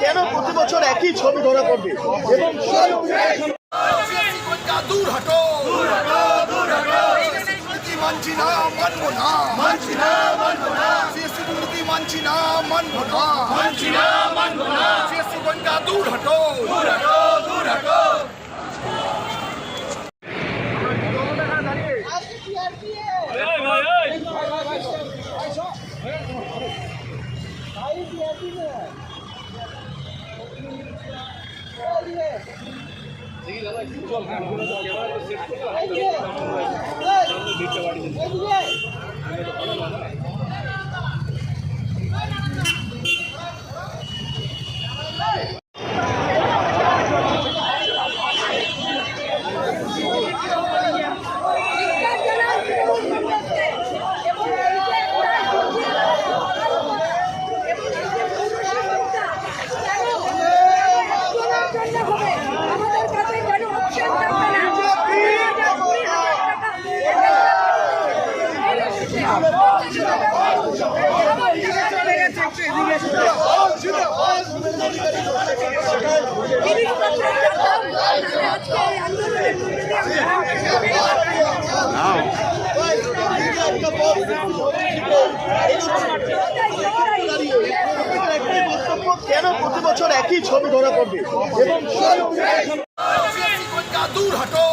কেন প্রতি বছর একই ছবি ধরা পড়বে এবং দূর হাটো মানছি না মানবো না। মানছি না মানবো না। মানছি না মানবো না মানছি না মানবো না সিএসসি গঞ্জা দূর হটো দূর হটো দূর হটো ধিক্কার কেন প্রতি বছর একই ছবি ধরা পড়বে? এবং দূর হটো।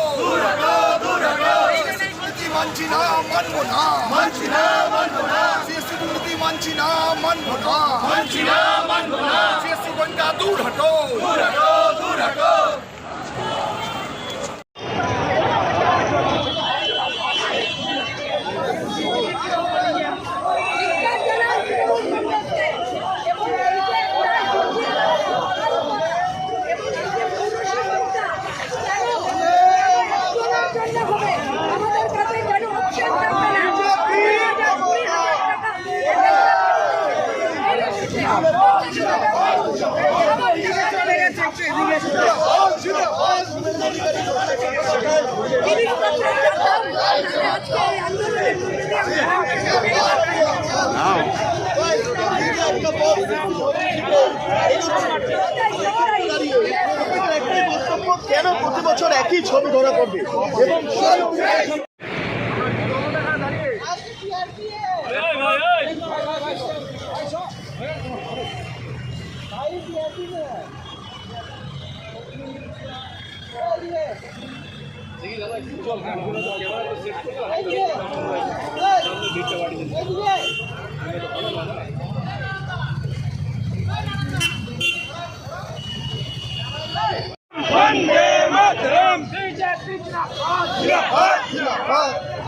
মানছি না মানবো না মানছি না মানবো না সিএসসি নীতি মানছি না মানবো না মানছি না মানবো না সিএসসি গঞ্জা দূর হটো দূর হটো দূর হটো আমার টাকা চলে গেছে জিনিসপত্রের দাম আজকে এই One day, Madam! Jai Jai Krishna! Jai Jai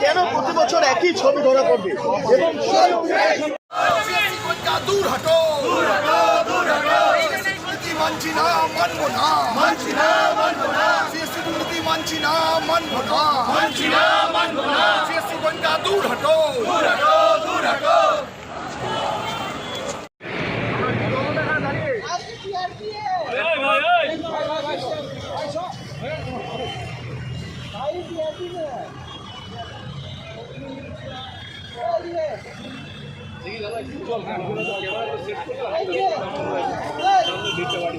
কেন প্রতি বছর একই ছবি ধরা পড়বে? এবং দূর হটো। মানছি না, মানব না। মানছি না মানব না সিএসসি দুর্নীতি মানছি না, মানব না। মানছি না মানব না সিএসসি গোয়েন্দা দূর হটো। দূর হটো দূর হটো দেখি দাদা একটু চল ক্যামেরা সেট করতে बीच वाड़ी